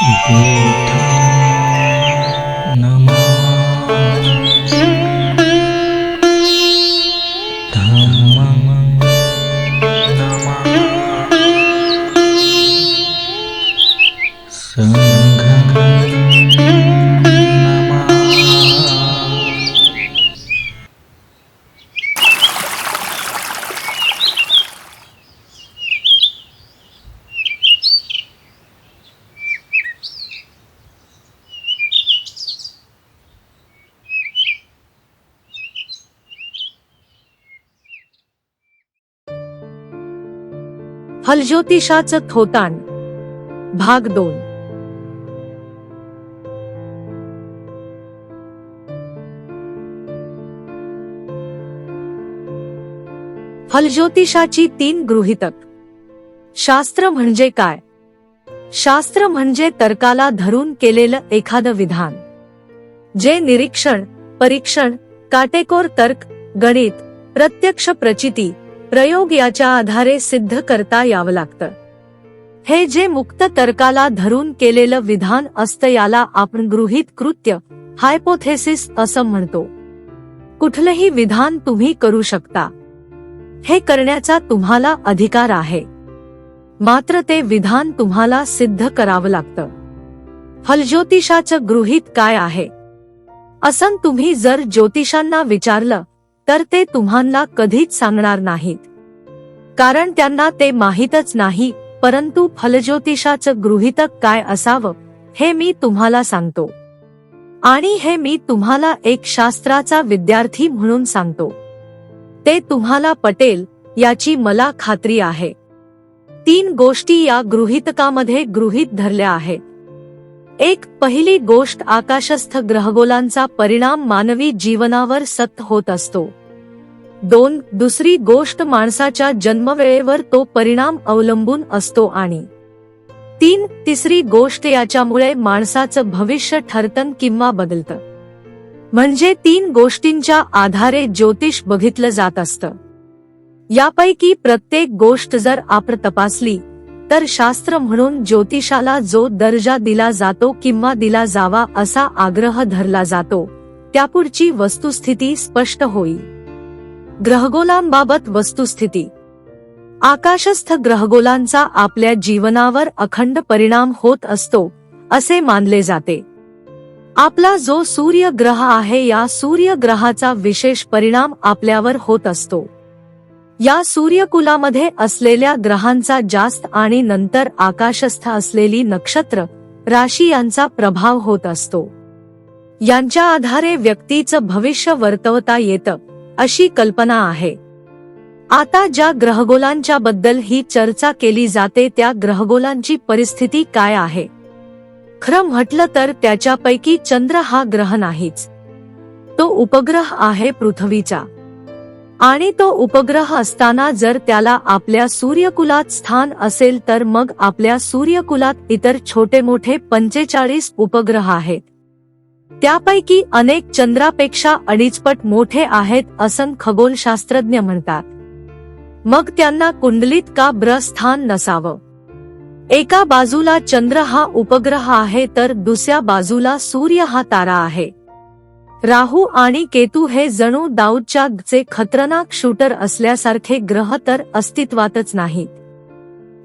嗯 거, हलज्योतिषाचं थोतान. भाग दोन. फलज्योतिषाची तीन गृहितक. शास्त्र म्हणजे काय? शास्त्र म्हणजे तर्काला धरून केलेलं एखादं विधान. जे निरीक्षण परीक्षण काटेकोर तर्क गणित प्रत्यक्ष प्रचिती प्रयोग याच्या आधारे सिद्ध करता यावं लागतं. हे जे मुक्त तर्काला धरून केलेलं विधान असतं याला आपण गृहीत कृत्य हायपोथेसिस असं म्हणतो. कुठलंही विधान तुम्ही करू शकता. हे करण्याचा तुम्हाला अधिकार आहे. मात्र ते विधान तुम्हाला सिद्ध करावं लागतं. फलज्योतिषाचं गृहीत काय आहे? असं तुम्ही जर ज्योतिषांना विचारलं तर ते तुम्हाला कधीच सांगणार नाहीत. कारण त्यांना ते माहीतच नाही परंतु फलज्योतिषाचं गृहीतक काय असावं हे मी तुम्हाला सांगतो. आणि हे मी तुम्हाला एक शास्त्राचा विद्यार्थी म्हणून सांगतो. ते तुम्हाला पटेल याची मला खात्री आहे. तीन गोष्टी या गृहीतकामध्ये गृहीत धरल्या आहेत. एक पहिली गोष्ट आकाशस्थ ग्रहगोलांचा परिणाम मानवी जीवनावर सत होत असतो. दोन दुसरी गोष्ट माणसाच्या जन्मवेळेवर तो परिणाम अवलंबून असतो आणि तीन तिसरी गोष्ट याच्यामुळे माणसाचं भविष्य ठरतं किंवा बदलतं. म्हणजे तीन गोष्टींच्या आधारे ज्योतिष बघितलं जात असतं. यापैकी प्रत्येक गोष्ट जर आपण तपासली तर शास्त्र म्हणून ज्योतिषाला जो दर्जा दिला जातो किंवा दिला जावा असा आग्रह धरला जातो त्यापुढची वस्तुस्थिती स्पष्ट होईल. ग्रहगोलांबाबत वस्तुस्थिती. आकाशस्थ ग्रहगोलांचा आपल्या जीवनावर अखंड परिणाम होत असतो असे मानले जाते. आपला जो सूर्य ग्रह आहे या सूर्य ग्रहाचा विशेष परिणाम आपल्यावर होत असतो. या सूर्यकुलामध्ये असलेल्या ग्रहांचा जास्त आणि नंतर आकाशस्थ असलेली नक्षत्र राशी यांचा प्रभाव होत असतो. यांच्या आधारे व्यक्तीचं भविष्य वर्तवता येतं. अशी कल्पना आहे. आता ज्या ग्रहगोलांच्या बद्दल ही चर्चा केली जाते त्या ग्रहगोलांची परिस्थिती काय आहे? खरं म्हटलं तर त्याच्यापैकी चंद्र हा ग्रह नाहीच. तो उपग्रह आहे पृथ्वीचा. आणि तो उपग्रह असताना जर त्याला आपल्या सूर्यकुलात स्थान असेल तर मग आपल्या सूर्यकुलात इतर छोटे मोठे पंचेचाळीस उपग्रह आहेत. त्यापैकी अनेक चंद्रापेक्षा अडीचपट मोठे आहेत असं खगोलशास्त्रज्ञ म्हणतात. मग त्यांना कुंडलीत का ब्रस्थान नसावं? एका बाजूला चंद्र हा उपग्रह आहे तर दुसऱ्या बाजूला सूर्य हा तारा आहे. राहू आणि केतू हे जणू दाऊदच्या खतरनाक शूटर असल्यासारखे ग्रह तर अस्तित्वातच नाहीत.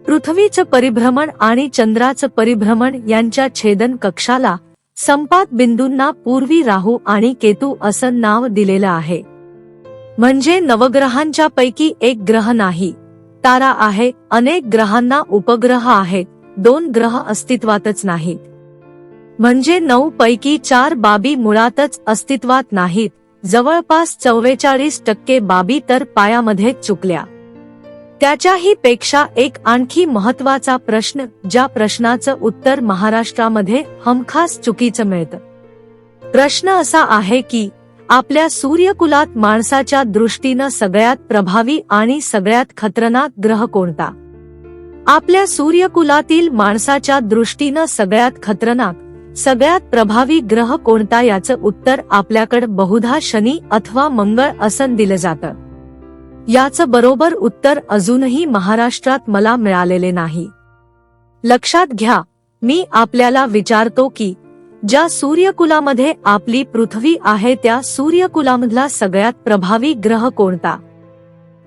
पृथ्वीचं परिभ्रमण आणि चंद्राचं परिभ्रमण यांच्या छेदन कक्षाला संपात बिंदूंना पूर्वी राहू आणि केतू असं नाव दिलेलं आहे. म्हणजे नवग्रहांच्या पैकी एक ग्रह नाही. तारा आहे अनेक ग्रहांना उपग्रह आहेत दोन ग्रह अस्तित्वातच नाहीत. म्हणजे नऊ पैकी चार बाबी मुळातच अस्तित्वात नाहीत. जवळपास चव्वेचाळीस टक्के बाबी तर पायामध्ये चुकल्या. त्याच्याही पेक्षा एक आणखी महत्त्वाचा प्रश्न ज्या प्रश्नाचं उत्तर महाराष्ट्रामध्ये हमखास चुकीचं मिळतं. प्रश्न असा आहे की आपल्या सूर्यकुलात माणसाच्या दृष्टीनं सगळ्यात प्रभावी आणि सगळ्यात खतरनाक ग्रह कोणता? आपल्या सूर्यकुलातील माणसाच्या दृष्टीनं सगळ्यात खतरनाक सगळ्यात प्रभावी ग्रह कोणता याचं उत्तर आपल्याकडे बहुधा शनी अथवा मंगळ असं दिलं जातं. याचं बरोबर उत्तर अजूनही महाराष्ट्रात मला मिळालेले नाही. लक्षात घ्या मी आपल्याला विचारतो की ज्या सूर्यकुलामध्ये आपली पृथ्वी आहे त्या सूर्यकुलामधला सगळ्यात प्रभावी ग्रह कोणता?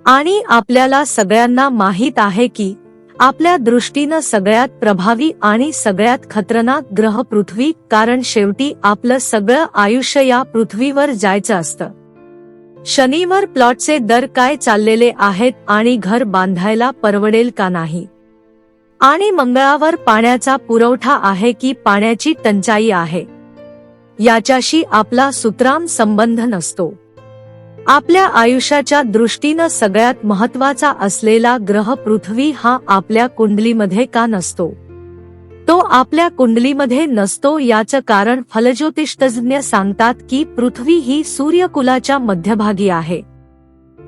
आणि आपल्याला सगळ्यांना माहीत आहे की आपल्या दृष्टीनं सगळ्यात प्रभावी आणि सगळ्यात खतरनाक ग्रह पृथ्वी कारण शेवटी आपलं सगळं आयुष्य या पृथ्वीवर जायचं असतं. शनिवार प्लॉटचे दर काय चाललेले आहेत आणि घर बांधायला परवडेल का नाही? आणि मंगळावर पाण्याचा पुरवठा आहे की पाण्याची टंचाई आहे? याच्याशी आपला सुतराम संबंध नसतो. आपल्या आयुष्याच्या दृष्टीनं सगळ्यात महत्त्वाचा असलेला ग्रह पृथ्वी हा आपल्या कुंडलीमध्ये का नसतो? तो आपल्या कुंडलीमध्ये नसतो याचं कारण फलज्योतिषतज्ञ सांगतात की पृथ्वी ही सूर्यकुलाच्या मध्यभागी आहे.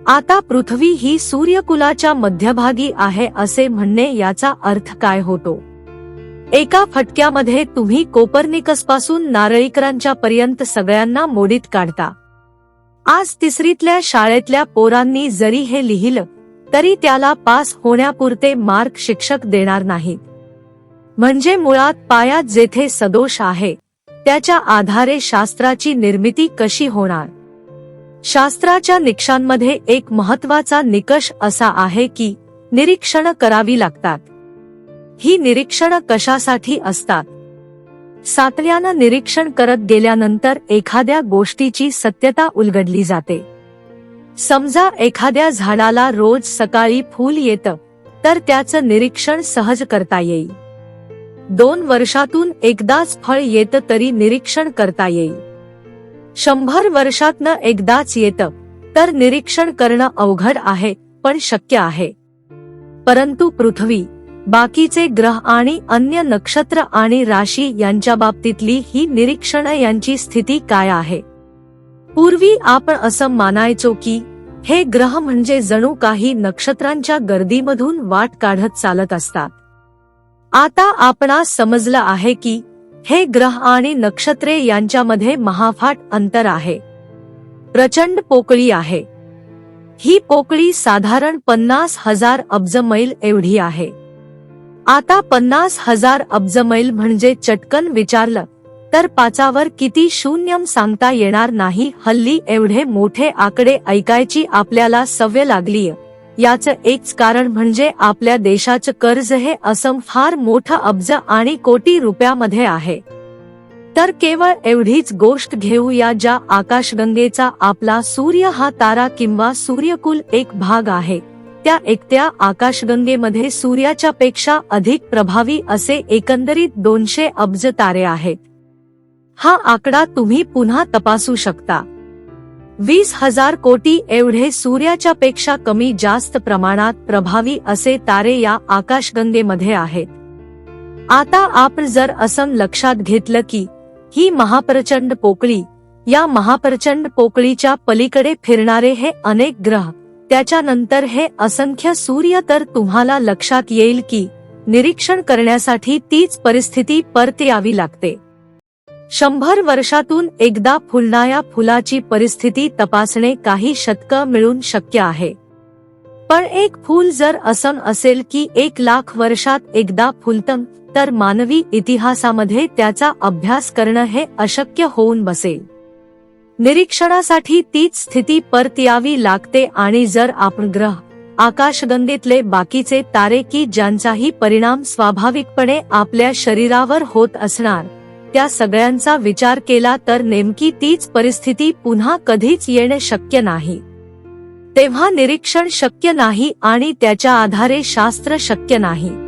आता पृथ्वी ही सूर्यकुलाच्या मध्यभागी आहे असे म्हणणे याचा अर्थ काय होतो? एका फटक्यामध्ये तुम्ही कोपर्निकसपासून नारळीकरांच्या पर्यंत सगळ्यांना मोडीत काढता. आज तिसरीतल्या शाळेतल्या पोरांनी जरी हे लिहिलं तरी त्याला पास होण्यापुरते मार्क शिक्षक देणार नाहीत. म्हणजे मुळात पायात जेथे सदोष आहे त्याच्या आधारे शास्त्राची निर्मिती कशी होणार? शास्त्राच्या निकषांमध्ये एक महत्त्वाचा निकष असा आहे की निरीक्षण करावी लागतात. ही निरीक्षण कशासाठी असतात? सातल्यानं निरीक्षण करत गेल्यानंतर एखाद्या गोष्टीची सत्यता उलगडली जाते. समजा एखाद्या झाडाला रोज सकाळी फूल येतं तर त्याचं निरीक्षण सहज करता येईल. दोन वर्षातून एकदाच फळ येतं तरी निरीक्षण करता येईल. शंभर वर्षातनं एकदाच येतं तर निरीक्षण करणं अवघड आहे पण शक्य आहे. परंतु पृथ्वी बाकीचे ग्रह आणि अन्य नक्षत्र आणि राशी यांच्या बाबतीतली ही निरीक्षण यांची स्थिती काय आहे? पूर्वी आपण असं मानायचो की हे ग्रह म्हणजे जणू काही नक्षत्रांच्या गर्दीमधून वाट काढत चालत असतात. आता आपणास समजलं आहे की हे ग्रह आणि नक्षत्रे यांच्यामध्ये महाफाट अंतर आहे. प्रचंड पोकळी आहे. ही पोकळी साधारण पन्नास हजार अब्ज मैल एवढी आहे. आता पन्नास हजार अब्ज मैल म्हणजे चटकन विचारलं तर पाचावर किती शून्यम सांगता येणार नाही हल्ली एवढे मोठे आकडे ऐकायची आपल्याला सवय लागलीय. याचं एकच कारण म्हणजे आपल्या देशाचं कर्ज हे असम फार मोठं अब्ज आणि कोटी रुपयामध्ये आहे. तर केवळ एवढीच गोष्ट घेऊया ज्या आकाशगंगेचा आपला सूर्य हा तारा किंवा सूर्यकुल एक भाग आहे त्या एकट्या आकाशगंगेमध्ये सूर्याच्या पेक्षा अधिक प्रभावी असे एकंदरीत दोनशे अब्ज तारे आहेत. हा आकडा तुम्ही पुन्हा तपासू शकता. वीस हजार कोटी एवढे सूर्याच्या पेक्षा कमी जास्त प्रमाणात प्रभावी असे तारे या आकाशगंगेमध्ये आहेत. आता आपण जर असं लक्षात घेतलं की ही महाप्रचंड पोकळी या महाप्रचंड पोकळीच्या पलीकडे फिरणारे हे अनेक ग्रह त्याच्यानंतर हे असंख्य सूर्य तर तुम्हाला लक्षात येईल की निरीक्षण करण्यासाठी तीच परिस्थिती परत यावी लागते. शंभर वर्षातून एकदा फुलणाऱ्या फुलाची परिस्थिती तपासणे काही शतक मिळून शक्य आहे. पण एक फूल जर असं असेल की एक लाख वर्षात एकदा फुलतं तर मानवी इतिहासामध्ये त्याचा अभ्यास करणं हे अशक्य होऊन बसेल. निरीक्षणासाठी तीच स्थिती परत यावी लागते आणि जर आपण ग्रह आकाशगंगेतले बाकीचे तारे की ज्यांचाही परिणाम स्वाभाविकपणे आपल्या शरीरावर होत असणार त्या सगळ्यांचा विचार केला तर नेमकी तीच परिस्थिती पुन्हा कधीच येणे शक्य नाही. तेव्हा निरीक्षण शक्य नाही आणि त्याच्या आधारे शास्त्र शक्य नाही.